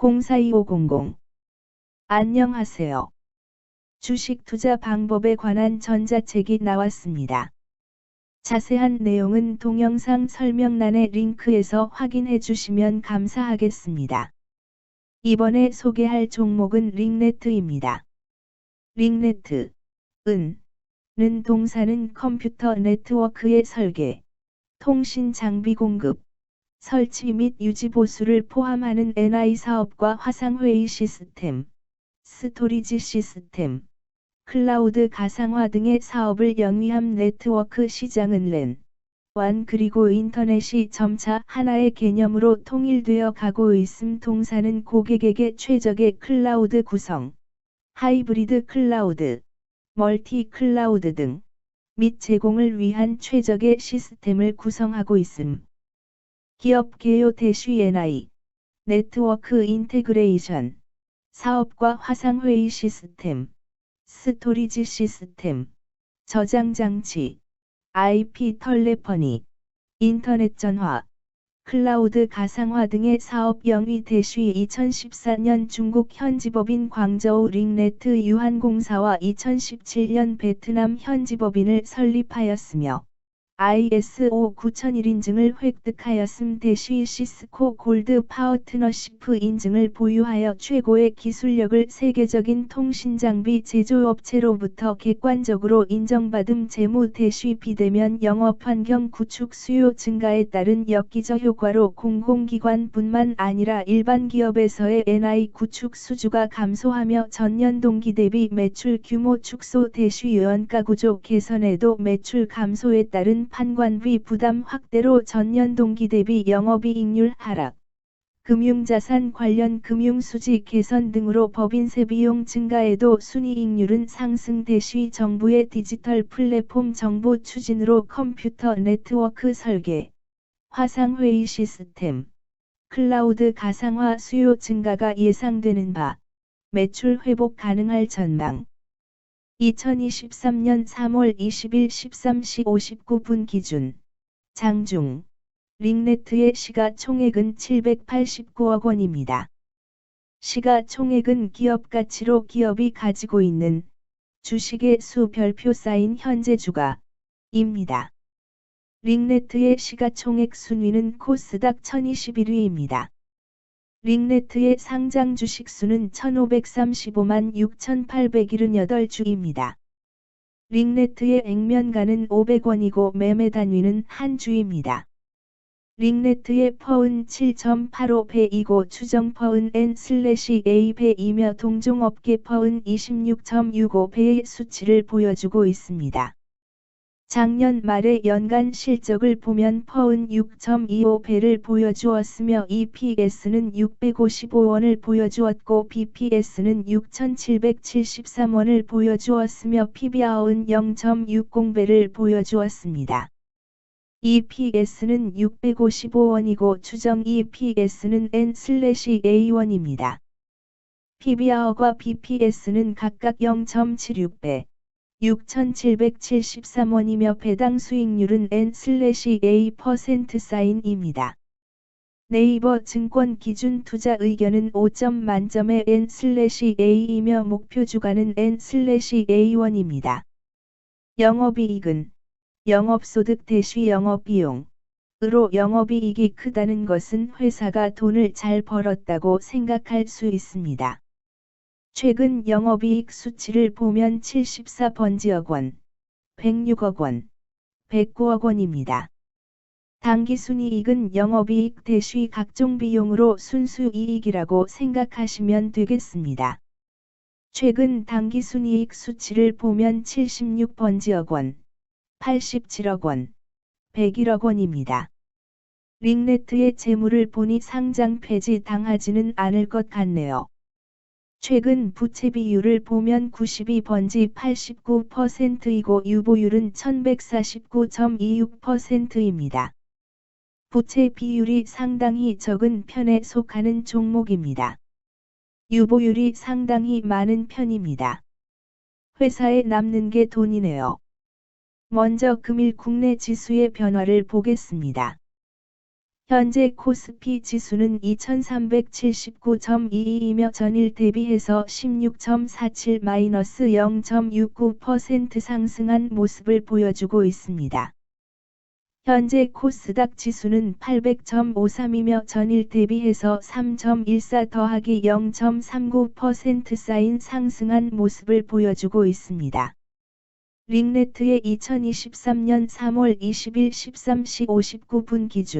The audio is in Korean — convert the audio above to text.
042-500 안녕하세요. 주식 투자 방법에 관한 전자책이 나왔습니다. 자세한 내용은 동영상 설명란의 링크에서 확인해 주시면 감사하겠습니다. 이번에 소개할 종목은 링네트입니다. 링네트, 은, 는 동사는 컴퓨터 네트워크의 설계, 통신 장비 공급, 설치 및 유지 보수를 포함하는 NI 사업과 화상회의 시스템, 스토리지 시스템, 클라우드 가상화 등의 사업을 영위함 네트워크 시장은 랜, 완 그리고 인터넷이 점차 하나의 개념으로 통일되어 가고 있음 동사는 고객에게 최적의 클라우드 구성, 하이브리드 클라우드, 멀티 클라우드 등, 및 제공을 위한 최적의 시스템을 구성하고 있음. 기업 개요 대쉬 NI, 네트워크 인테그레이션, 사업과 화상회의 시스템, 스토리지 시스템, 저장 장치, IP 텔레퍼니, 인터넷 전화, 클라우드 가상화 등의 사업 영위 대쉬 2014년 중국 현지법인 광저우 링네트 유한공사와 2017년 베트남 현지법인을 설립하였으며 ISO 9001 인증을 획득하였음 대쉬 시스코 골드 파워트너시프 인증을 보유하여 최고의 기술력을 세계적인 통신장비 제조업체로부터 객관적으로 인정받음 재무 대쉬 비대면 영업환경 구축 수요 증가에 따른 엽기적 효과로 공공기관뿐만 아니라 일반 기업에서의 NI 구축 수주가 감소하며 전년 동기 대비 매출 규모 축소 대쉬 유연가 구조 개선에도 매출 감소에 따른 판관비 부담 확대로 전년 동기 대비 영업이익률 하락, 금융자산 관련 금융수지 개선 등으로 법인세 비용 증가에도 순이익률은 상승 대시 정부의 디지털 플랫폼 정보 추진으로 컴퓨터 네트워크 설계, 화상회의 시스템, 클라우드 가상화 수요 증가가 예상되는 바, 매출 회복 가능할 전망. 2023년 3월 20일 13시 59분 기준 장중 링네트의 시가총액은 789억 원입니다. 시가총액은 기업 가치로 기업이 가지고 있는 주식의 수 별표 쌓인 현재 주가입니다. 링네트의 시가총액 순위는 코스닥 1021위입니다. 링네트의 상장 주식 수는 1535만 6878주입니다. 링네트의 액면가는 500원이고 매매 단위는 한 주입니다. 링네트의 퍼은 7.85배이고 추정 퍼은 N/A배이며 동종업계 퍼은 26.65배의 수치를 보여주고 있습니다. 작년 말의 연간 실적을 보면 퍼은 6.25배를 보여주었으며 EPS는 655원을 보여주었고 BPS는 6,773원을 보여주었으며 PBR은 0.60배를 보여주었습니다. EPS는 655원이고 추정 EPS는 N/A1입니다. PBR과 BPS는 각각 0.76배, 6,773원이며 배당 수익률은 N/A% 사인입니다. 네이버 증권 기준 투자 의견은 5점 만점의 N/A이며 목표 주가는 N/A1입니다. 영업이익은 영업소득 대시 영업비용 으로 영업이익이 크다는 것은 회사가 돈을 잘 벌었다고 생각할 수 있습니다. 최근 영업이익 수치를 보면 74번지억 원, 106억 원, 109억 원입니다. 당기순이익은 영업이익 대시 각종 비용으로 순수이익이라고 생각하시면 되겠습니다. 최근 당기순이익 수치를 보면 76번지억 원, 87억 원, 101억 원입니다. 링네트의 재물을 보니 상장 폐지 당하지는 않을 것 같네요. 최근 부채 비율을 보면 92번지 89%이고 유보율은 1149.26%입니다. 부채 비율이 상당히 적은 편에 속하는 종목입니다. 유보율이 상당히 많은 편입니다. 회사에 남는 게 돈이네요. 먼저 금일 국내 지수의 변화를 보겠습니다. 현재 코스피 지수는 2379.22이며 전일 대비해서 16.47-0.69% 상승한 모습을 보여주고 있습니다. 현재 코스닥 지수는 800.53이며 전일 대비해서 3.14 더하기 0.39% 쌓인 상승한 모습을 보여주고 있습니다. 링네트의 2023년 3월 20일 13시 59분 기준